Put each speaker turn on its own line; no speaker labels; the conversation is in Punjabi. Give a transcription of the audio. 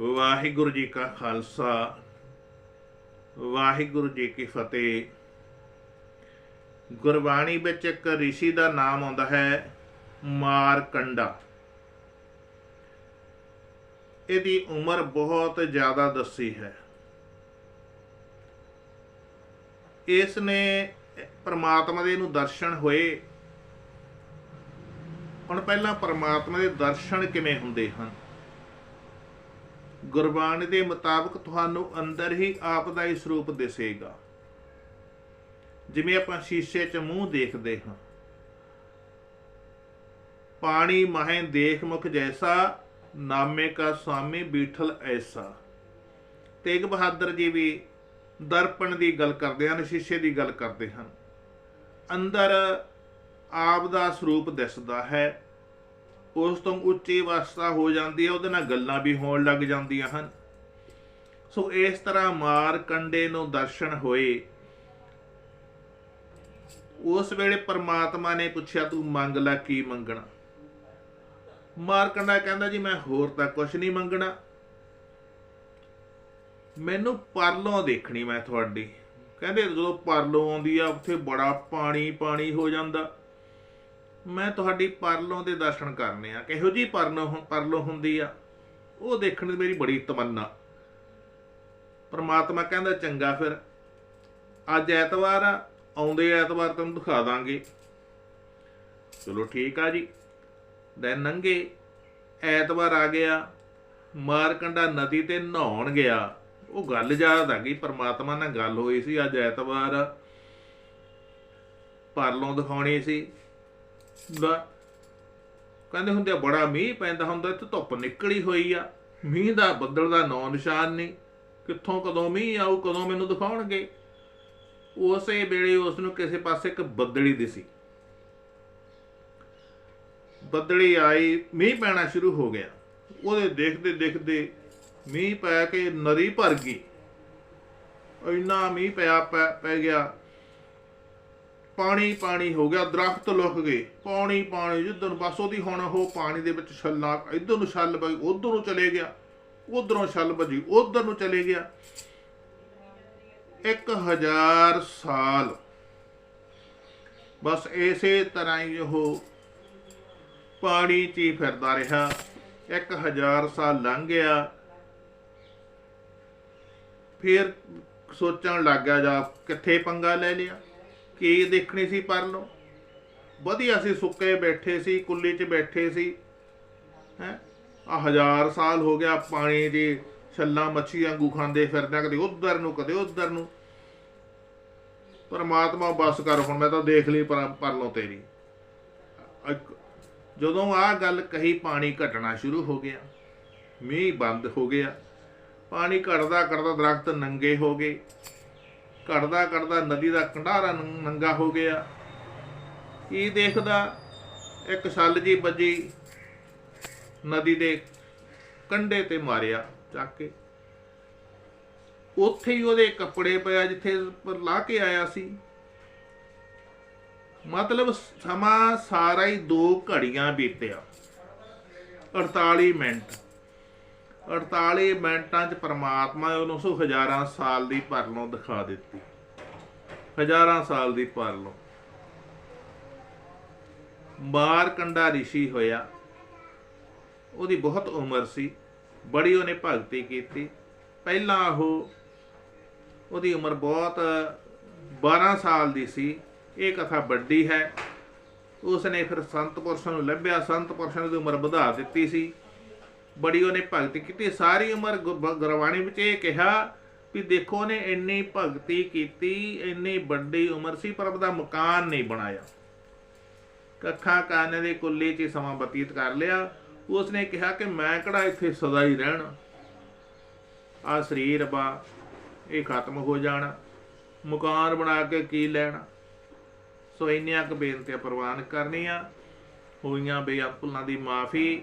ਵਾਹਿਗੁਰੂ ਜੀ ਕਾ ਖਾਲਸਾ, ਵਾਹਿਗੁਰੂ ਜੀ ਕੀ ਫਤਿਹ। ਗੁਰਬਾਣੀ ਵਿੱਚ ਇੱਕ ઋષਿ ਦਾ ਨਾਮ ਆਉਂਦਾ ਹੈ ਮਾਰਕੰਡਾ। ਇਹਦੀ ਉਮਰ ਬਹੁਤ ਜ਼ਿਆਦਾ ਦੱਸੀ ਹੈ। ਇਸ ਨੇ ਪਰਮਾਤਮਾ ਦੇ ਨੂੰ ਦਰਸ਼ਨ ਹੋਏ। ਹੁਣ ਪਹਿਲਾਂ ਪਰਮਾਤਮਾ ਦੇ ਦਰਸ਼ਨ ਕਿਵੇਂ ਹੁੰਦੇ ਹਨ? ਗੁਰਬਾਣੀ ਦੇ ਮੁਤਾਬਕ ਤੁਹਾਨੂੰ ਅੰਦਰ ਹੀ ਆਪ ਦਾ ਹੀ ਸਰੂਪ ਦਿਸੇਗਾ। ਜਿਵੇਂ ਆਪਾਂ ਸ਼ੀਸ਼ੇ 'ਚ ਮੂੰਹ ਦੇਖਦੇ ਹਾਂ। ਪਾਣੀ ਮਹੇ ਦੇਖ ਮੁਖ ਜੈਸਾ, ਨਾਮੇ ਕਾ ਸੁਆਮੀ ਬੀਠਲ ਐਸਾ। ਤੇਗ ਬਹਾਦਰ ਜੀ ਵੀ ਦਰਪਣ ਦੀ ਗੱਲ ਕਰਦੇ ਹਨ, ਸ਼ੀਸ਼ੇ ਦੀ ਗੱਲ ਕਰਦੇ ਹਨ। ਅੰਦਰ ਆਪ ਦਾ ਸਰੂਪ ਦਿਸਦਾ ਹੈ। ਉਸ ਤੋਂ ਉੱਚੀ ਅਵਸਥਾ ਹੋ ਜਾਂਦੀ ਹੈ, ਉਹਦੇ ਨਾਲ ਗੱਲਾਂ ਵੀ ਹੋਣ ਲੱਗ ਜਾਂਦੀਆਂ ਹਨ। ਸੋ ਇਸ ਤਰ੍ਹਾਂ ਮਾਰ ਕੰਡੇ ਨੂੰ ਦਰਸ਼ਨ ਹੋਏ। ਉਸ ਵੇਲੇ ਪਰਮਾਤਮਾ ਨੇ ਪੁੱਛਿਆ, ਤੂੰ ਮੰਗ ਲੈ, ਕੀ ਮੰਗਣਾ? ਮਾਰਕੰਡਾ ਕਹਿੰਦਾ, ਜੀ, ਮੈਂ ਹੋਰ ਤਾਂ ਕੁਝ ਨਹੀਂ ਮੰਗਣਾ। ਮੈਨੂੰ ਪਰਲੋਂ ਦੇਖਣੀ ਮੈਂ ਤੁਹਾਡੀ। ਕਹਿੰਦੇ, ਜਦੋਂ ਪਰਲੋਂ ਆਉਂਦੀ ਆ, ਉੱਥੇ ਬੜਾ ਪਾਣੀ ਪਾਣੀ ਹੋ ਜਾਂਦਾ। ਮੈਂ ਤੁਹਾਡੀ ਪਰਲੋਂ ਦੇ ਦਰਸ਼ਨ ਕਰਨੇ ਆ। ਕਿਹੋ ਜੀ ਪਰਲੋਂ ਪਰਲੋਂ ਹੁੰਦੀ ਆ? ਉਹ ਦੇਖਣ ਦੀ ਮੇਰੀ ਬੜੀ ਤਮੰਨਾ। ਪਰਮਾਤਮਾ ਕਹਿੰਦਾ, ਚੰਗਾ ਫਿਰ। ਅੱਜ ਐਤਵਾਰ ਆ, ਆਉਂਦੇ ਐਤਵਾਰ ਤੈਨੂੰ ਦਿਖਾ ਦਾਂਗੇ। ਚਲੋ ਠੀਕ ਆ ਜੀ। ਦੈਨ ਨੰਗੇ ਐਤਵਾਰ ਆ ਗਿਆ। ਮਾਰਕੰਡਾ ਨਦੀ ਤੇ ਨਹਾਉਣ ਗਿਆ। ਉਹ ਗੱਲ ਯਾਦ ਆ ਗਈ। ਪਰਮਾਤਮਾ ਨਾਲ ਗੱਲ ਹੋਈ ਸੀ। ਅੱਜ ਐਤਵਾਰ ਪਰਲੋਂ ਦਿਖਾਉਣੀ ਸੀ। ਹੁੰਦਾ। ਕਹਿੰਦੇ ਹੁੰਦੇ ਆ, ਬੜਾ ਮੀਂਹ ਪੈਂਦਾ ਹੁੰਦਾ ਤੇ ਧੁੱਪ ਨਿਕਲੀ ਹੋਈ ਆ। ਮੀਂਹ ਦਾ ਬੱਦਲ ਦਾ ਨਾਂ ਨਿਸ਼ਾਨ ਨਹੀਂ। ਕਿੱਥੋਂ ਕਦੋਂ ਮੀਂਹ ਆਉ ਕਦੋਂ ਮੈਨੂੰ ਦਿਖਾਉਣਗੇ। ਉਸੇ ਵੇਲੇ ਉਸ ਨੂੰ ਕਿਸੇ ਪਾਸੇ ਇੱਕ ਬੱਦਲੀ ਦਿਸੀ। ਬੱਦਲੀ ਆਈ ਮੀਂਹ ਪੈਣਾ ਸ਼ੁਰੂ ਹੋ ਗਿਆ। ਉਹਦੇ ਦੇਖਦੇ ਦੇਖਦੇ ਮੀਂਹ ਪੈ ਕੇ ਨਰੀ ਭਰ ਗਈ। ਇੰਨਾ ਮੀਂਹ ਪਿਆ ਪੈ ਪੈ ਗਿਆ। ਪਾਣੀ ਪਾਣੀ ਹੋ ਗਿਆ, ਦਰਖਤ ਲੁਕ ਗਏ। ਪਾਣੀ ਪਾਣੀ ਜਿੱਧਰ ਨੂੰ ਬਸ ਉਹਦੀ ਹੁਣ ਉਹ ਪਾਣੀ ਦੇ ਵਿੱਚ ਛੱਲਾ ਇੱਧਰ ਨੂੰ ਛੱਲ ਪਈ, ਉਧਰ ਨੂੰ ਚਲੇ ਗਿਆ। ਉਧਰੋਂ ਛੱਲ ਵੱਜੀ ਉਧਰ ਨੂੰ ਚਲੇ ਗਿਆ। 1000 ਸਾਲ। ਬਸ ਇਸੇ ਤਰ੍ਹਾਂ ਹੀ ਉਹ ਪਾਣੀ 'ਚ ਹੀ ਫਿਰਦਾ ਰਿਹਾ। 1000 ਸਾਲ ਲੰਘ ਗਿਆ। ਫਿਰ ਸੋਚਣ ਲੱਗ ਗਿਆ, ਜਾ ਕਿੱਥੇ ਪੰਗਾ ਲੈ ਲਿਆ? ਕੀ ਦੇਖਣੀ ਸੀ ਪਰ ਨੂੰ। ਵਧੀਆ ਸੀ, ਸੁੱਕੇ ਬੈਠੇ ਸੀ, ਕੁੱਲੀ 'ਚ ਬੈਠੇ ਸੀ। ਹੈ? ਆ ਹਜ਼ਾਰ ਸਾਲ ਹੋ ਗਿਆ ਪਾਣੀ ਦੀ ਛੱਲਾਂ ਮੱਛੀ ਵਾਂਗੂ ਖਾਂਦੇ ਫਿਰਦੇ ਕਦੇ ਉਧਰ ਨੂੰ, ਕਦੇ ਉਧਰ ਨੂੰ। ਪਰਮਾਤਮਾ ਬਸ ਕਰ, ਹੁਣ ਮੈਂ ਤਾਂ ਦੇਖ ਲਈ ਪਰ ਪਰਲੋਂ ਤੇਰੀ। ਜਦੋਂ ਆ ਗੱਲ ਕਹੀ, ਪਾਣੀ ਘਟਣਾ ਸ਼ੁਰੂ ਹੋ ਗਿਆ। ਮੀਂਹ ਬੰਦ ਹੋ ਗਿਆ। ਪਾਣੀ ਘਟਦਾ ਘਟਦਾ ਦਰਖਤ ਨੰਗੇ ਹੋ ਗਏ। ਘਟਦਾ ਘਟਦਾ ਨਦੀ ਦਾ ਕੰਢਾਰਾ ਨੰ- ਨੰਗਾ ਹੋ ਗਿਆ। ਕੀ ਦੇਖਦਾ? ਇੱਕ ਛੱਲ ਜੀ ਵੱਜੀ ਨਦੀ ਦੇ ਕੰਢੇ ਤੇ ਮਾਰਿਆ ਚੱਕ ਕੇ। ਉੱਥੇ ਹੀ ਉਹਦੇ ਕੱਪੜੇ ਪਿਆ ਜਿੱਥੇ ਪਰ ਲਾ ਕੇ ਆਇਆ ਸੀ। ਮਤਲਬ ਸਮਾਂ ਸਾਰਾ ਹੀ ਦੋ ਘੜੀਆਂ ਬੀਤਿਆ। 48 ਮਿੰਟ। 48 ਮਿੰਟਾਂ 'ਚ ਪਰਮਾਤਮਾ ਉਹਨੂੰ ਸੋ ਹਜ਼ਾਰਾਂ ਸਾਲ ਦੀ ਪਰਲੋਂ ਦਿਖਾ ਦਿੱਤੀ। ਹਜ਼ਾਰਾਂ ਸਾਲ ਦੀ ਪਰਲੋਂ ਮਾਰਕੰਡਾ ਰਿਸ਼ੀ ਹੋਇਆ। ਉਹਦੀ ਬਹੁਤ ਉਮਰ ਸੀ। ਬੜੀ ਉਹਨੇ ਭਗਤੀ ਕੀਤੀ। ਪਹਿਲਾਂ ਉਹ ਉਹਦੀ ਉਮਰ ਬਹੁਤ 12 ਸਾਲ ਦੀ ਸੀ। ਇਹ ਕਥਾ ਵੱਡੀ ਹੈ। ਉਸਨੇ ਫਿਰ ਸੰਤ ਪੁਰਸ਼ਾਂ ਨੂੰ ਲੱਭਿਆ। ਸੰਤ ਪੁਰਸ਼ਾਂ ਦੀ ਉਮਰ ਵਧਾ ਦਿੱਤੀ ਸੀ। ਬੜੀ ਉਹਨੇ ਭਗਤੀ ਕੀਤੀ, ਸਾਰੀ ਉਮਰ ਗੁਰਬਾਣੀ ਵਿੱਚ ਇਹ ਕਿਹਾ ਵੀ ਦੇਖੋ ਉਹਨੇ ਇੰਨੀ ਭਗਤੀ ਕੀਤੀ, ਇੰਨੀ ਵੱਡੀ ਉਮਰ ਸੀ, ਪਰ ਉਹਦਾ ਮਕਾਨ ਨਹੀਂ ਬਣਾਇਆ। ਕੱਖਾਂ ਕਾਨੇ ਦੇ ਕੁੱਲੀ 'ਚ ਸਮਾਂ ਬਤੀਤ ਕਰ ਲਿਆ। ਉਸਨੇ ਕਿਹਾ ਕਿ ਮੈਂ ਕਿਹੜਾ ਇੱਥੇ ਸਦਾ ਹੀ ਰਹਿਣਾ? ਆ ਸਰੀਰ ਬਾ, ਇਹ ਖਤਮ ਹੋ ਜਾਣਾ। ਮਕਾਨ ਬਣਾ ਕੇ ਕੀ ਲੈਣਾ? ਸੋ ਇੰਨੀਆਂ ਕੁ ਬੇਨਤੀਆਂ ਪ੍ਰਵਾਨ ਕਰਨੀਆਂ। ਹੋਈਆਂ ਬੇਅਕਲਾਂ ਦੀ ਮਾਫੀ।